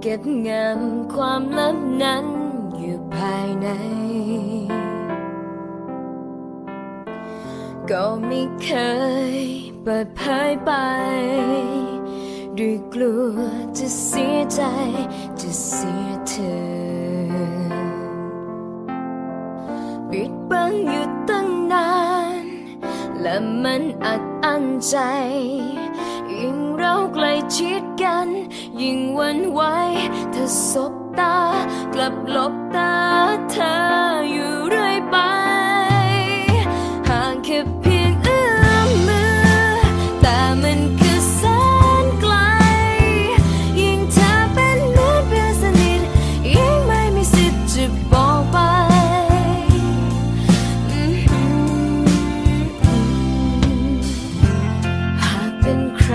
กเธอเก็บงำความลับนั้นอยู่ภายใน ก็ไม่เคยเปิดเผยไป ด้วยกลัวจะเสียใจจะเสียเธอ ปิดบังอยู่ตั้งนาน และมันอัดอั้นใจ ยิ่งเราใกล้ชิดกัน ยิ่งวันไหวเธอสบตา กลับหลบตาเธออยู่เรื่อยไป ห่างแค่เพียงเอื้อมมือ แต่มันคือแสนไกล ยิ่งเธอเป็นเหมือนเพื่อนสนิทยิ่งไม่มีสิทธิ์จะบอกไปหากเป็นใคร